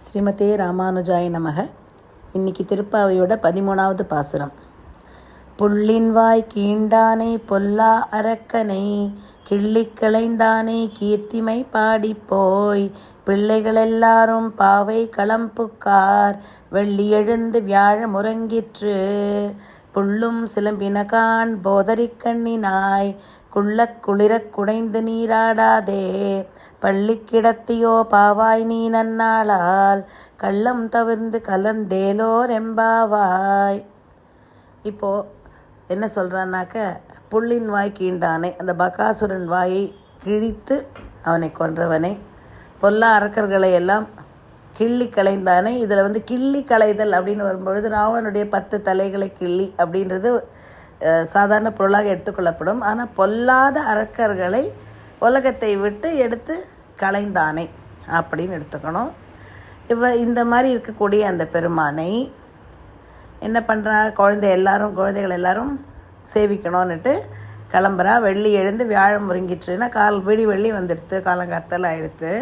ஸ்ரீமதே ராமானுஜாய நமக. இன்னைக்கு திருப்பாவையோட பதிமூணாவது பாசுரம். புள்ளின் வாய் கீண்டானை பொல்லா அரக்கனை கிள்ளி களைந்தானே கீர்த்திமை பாடிப்போய். பிள்ளைகளெல்லாரும் பாவை களம்புக்கார் வெள்ளி எழுந்து வியாழ முறங்கிற்று புள்ளும் சிலம்பினகான் போதரிக் கண்ணினாய் குள்ளக் குளிரக் குடைந்து நீராடாதே. பள்ளி கிடத்தியோ பாவாய் நீ நன்னாளால். கள்ளம் தவிர்ந்து கலந்தேலோர் எம்பாவாய். இப்போ என்ன சொல்கிறான்னாக்க புள்ளின் வாய் கீண்டானை அந்த பகாசுரன் வாயை கிழித்து அவனை கொன்றவனை. பொல்லா அரக்கர்களை எல்லாம் கிள்ளி களைந்தானே. இதில் வந்து கிள்ளி களைதல் அப்படின்னு வரும்பொழுது ராவனுடைய பத்து தலைகளை கிள்ளி அப்படின்றது சாதாரண பொருளாக எடுத்துக்கொள்ளப்படும். ஆனால் பொல்லாத அரக்கர்களை உலகத்தை விட்டு எடுத்து கலைந்தானே அப்படின்னு எடுத்துக்கணும். இவ இந்த மாதிரி இருக்கக்கூடிய அந்த பெருமானை என்ன பண்ணுறா குழந்தை எல்லாரும் குழந்தைகள் எல்லாரும் சேவிக்கணும்னுட்டு கிளம்புறா. வெள்ளி எழுந்து வியாழம் முறுங்கிட்டுன்னா கால் விடி வெள்ளி வந்துடுத்து காலங்கார்த்தல் ஆகிடுத்து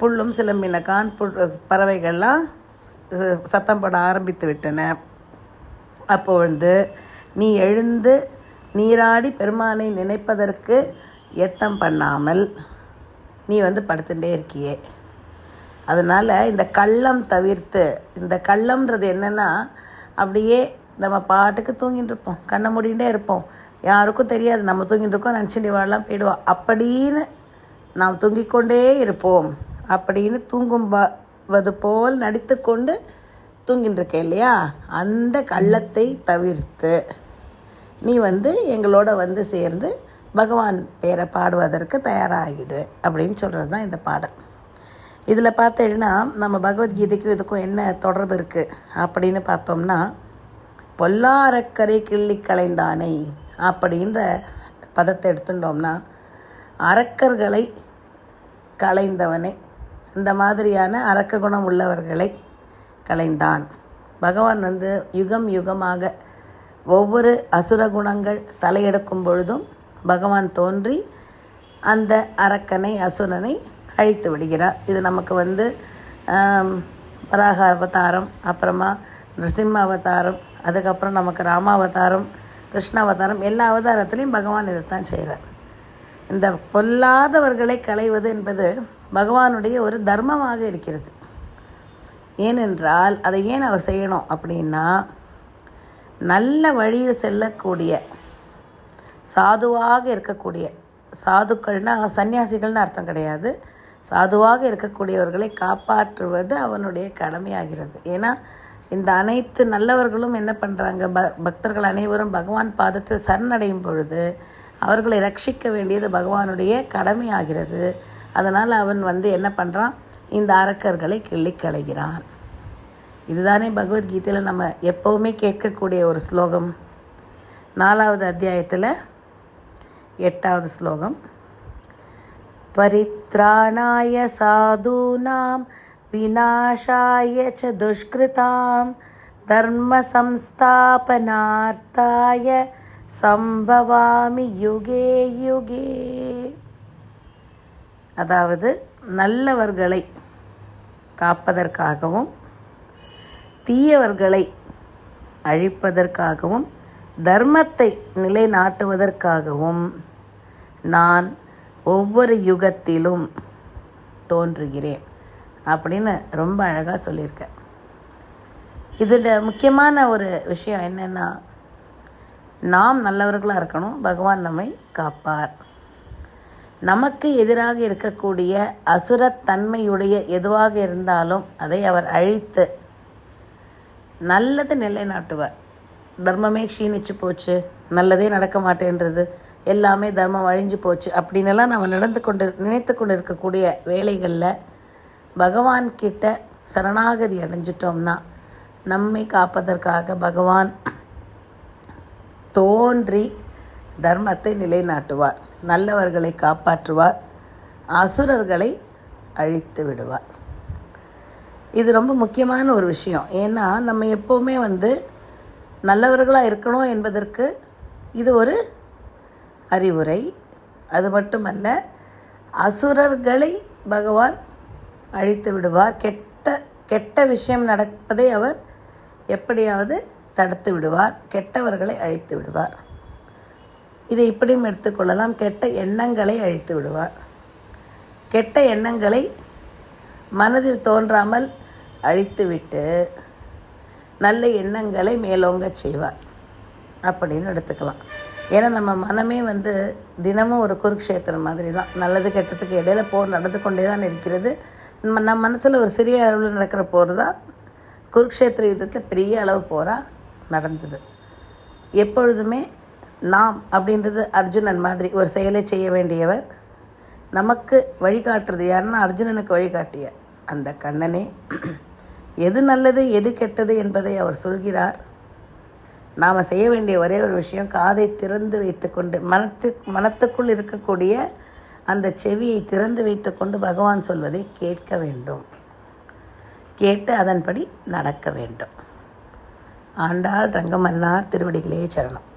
புல்லும் சிலம்பினக்கான் புல் பறவைகள்லாம் சத்தம் போட ஆரம்பித்து விட்டன. அப்போ வந்து நீ எழுந்து நீராடி பெருமானை நினைப்பதற்கு எத்தம் பண்ணாமல் நீ வந்து படுத்துட்டே இருக்கியே. அதனால் இந்த கள்ளம் தவிர்த்து இந்த கள்ளம்ன்றது என்னென்னா அப்படியே நம்ம பாட்டுக்கு தூங்கிட்டு இருப்போம். கண்ணை மூடிகிட்டே இருப்போம். யாருக்கும் தெரியாது. நம்ம தூங்கிட்டு இருக்கோம். நினச்சிட்டு வாழலாம் போயிடுவா. அப்படின்னு நாம் தூங்கிக்கொண்டே இருப்போம். அப்படின்னு தூங்கும்பது போல் நடித்து கொண்டு தூங்கிட்டு இருக்கேன் இல்லையா? அந்த கள்ளத்தை தவிர்த்து. நீ வந்து எங்களோட வந்து சேர்ந்து பகவான் பேரை பாடுவதற்கு தயாராகிடு அப்படின்னு சொல்கிறது தான் இந்த பாடல். இதில் பார்த்தேன்னா நம்ம பகவத்கீதைக்கும் இதுக்கும் என்ன தொடர்பு இருக்குது அப்படின்னு பார்த்தோம்னா பொல்லாரக்கரை கிள்ளி களைந்தானை அப்படின்ற பதத்தை எடுத்துட்டோம்னா அரக்கர்களை களைந்தவனை இந்த மாதிரியான அரக்க குணம் உள்ளவர்களை களைந்தான். பகவான் வந்து யுகம் யுகமாக ஒவ்வொரு அசுர குணங்கள் தலையெடுக்கும் பொழுதும் பகவான் தோன்றி அந்த அரக்கனை அசுரனை அழித்து விடுகிறார். இது நமக்கு வந்து வராக அவதாரம் அப்புறமா நரசிம்ம அவதாரம் அதுக்கப்புறம் நமக்கு ராமாவதாரம் கிருஷ்ண அவதாரம் எல்லா அவதாரத்துலேயும் பகவான் இதைத்தான் செய்கிறார் இந்த பொல்லாதவர்களை களைவது என்பது பகவானுடைய ஒரு தர்மமாக இருக்கிறது. ஏனென்றால் அதை ஏன் அவர் செய்யணும் அப்படின்னா நல்ல வழியில் செல்லக்கூடிய சாதுவாக இருக்கக்கூடிய சாதுக்கள்னால் சன்னியாசிகள்னு அர்த்தம் கிடையாது. சாதுவாக இருக்கக்கூடியவர்களை காப்பாற்றுவது அவனுடைய கடமையாகிறது. ஏன்னா இந்த அனைத்து நல்லவர்களும் என்ன பண்ணுறாங்க ப பக்தர்கள் அனைவரும் பகவான் பாதத்தில் சரணடையும் பொழுது அவர்களை ரட்சிக்க வேண்டியது பகவானுடைய கடமையாகிறது. அதனால் அவன் வந்து என்ன பண்ணுறான் இந்த அரக்கர்களை கிள்ளிக்கலைகிறான் இதுதானே பகவத்கீதையில் நம்ம எப்போவுமே கேட்கக்கூடிய ஒரு ஸ்லோகம். நாலாவது அத்தியாயத்தில் எட்டாவது ஸ்லோகம். பரித்ராணாய சாதூனாம் விநாசாய ச துஷ்கிருதாம் தர்ம சம்ஸ்தாபனார்த்தாய சம்பவாமி யுகே யுகே. அதாவது நல்லவர்களை காப்பதற்காகவும் தீயவர்களை அழிப்பதற்காகவும் தர்மத்தை நிலைநாட்டுவதற்காகவும் நான் ஒவ்வொரு யுகத்திலும் தோன்றுகிறேன் அப்படின்னு ரொம்ப அழகாக சொல்லியிருக்கேன் இதோட முக்கியமான ஒரு விஷயம் என்னென்னா நாம் நல்லவர்களாக இருக்கணும் பகவான் நம்மை காப்பார். நமக்கு எதிராக இருக்கக்கூடிய அசுரத்தன்மையுடைய எதுவாக இருந்தாலும் அதை அவர் அழித்து நல்லது நிலைநாட்டுவார் தர்மமே க்ஷீணிச்சு போச்சு நல்லதே நடக்க மாட்டேன்றது எல்லாமே தர்மம் அழிஞ்சு போச்சு அப்படின்னெல்லாம் நம்ம நடந்து கொண்டு நினைத்து கொண்டு இருக்கக்கூடிய வேலைகளில் பகவான் கிட்ட சரணாகதி அடைஞ்சிட்டோம்னா நம்மை காப்பதற்காக பகவான் தோன்றி தர்மத்தை நிலைநாட்டுவார் நல்லவர்களை காப்பாற்றுவார் அசுரர்களை அழித்து விடுவார். இது ரொம்ப முக்கியமான ஒரு விஷயம். ஏன்னா நம்ம எப்போவுமே வந்து நல்லவர்களாக இருக்கணும் என்பதற்கு இது ஒரு அறிவுரை. அது மட்டுமல்ல அசுரர்களை பகவான் அழித்து விடுவார். கெட்ட கெட்ட விஷயம் நடப்பதை அவர் எப்படியாவது தடுத்து விடுவார். கெட்டவர்களை அழித்து விடுவார். இதை இப்படியும் எடுத்துக்கொள்ளலாம் கெட்ட எண்ணங்களை அழித்து விடுவார். கெட்ட எண்ணங்களை மனதில் தோன்றாமல் அழித்துவிட்டு நல்ல எண்ணங்களை மேலோங்கச் செய்வார் அப்படின்னு எடுத்துக்கலாம். ஏன்னா நம்ம மனமே வந்து தினமும் ஒரு குருக்ஷேத்திரம் மாதிரி தான் நல்லது கெட்டதுக்கு இடையில போர் நடந்து கொண்டே தான் இருக்கிறது. நம்ம நம்ம மனசில் ஒரு சிறிய அளவில் நடக்கிற போர் தான் குருக்ஷேத்திர யுத்தத்தில் பெரிய அளவு போராக நடந்தது. எப்பொழுதுமே நாம் அப்படின்றது அர்ஜுனன் மாதிரி ஒரு செயலை செய்ய வேண்டியவர். நமக்கு வழிகாட்டுறது யாருன்னா அர்ஜுனனுக்கு வழிகாட்டிய அந்த கண்ணனே எது நல்லது எது கெட்டது என்பதை அவர் சொல்கிறார். நாம் செய்ய வேண்டிய ஒரே ஒரு விஷயம் காதை திறந்து வைத்துக்கொண்டு மனத்து மனத்துக்குள் இருக்கக்கூடிய அந்த செவியை திறந்து வைத்துக்கொண்டு பகவான் சொல்வதை கேட்க வேண்டும். கேட்டு அதன்படி நடக்க வேண்டும். ஆண்டாள் ரங்கமன்னார் திருவடிகளே சரணம்.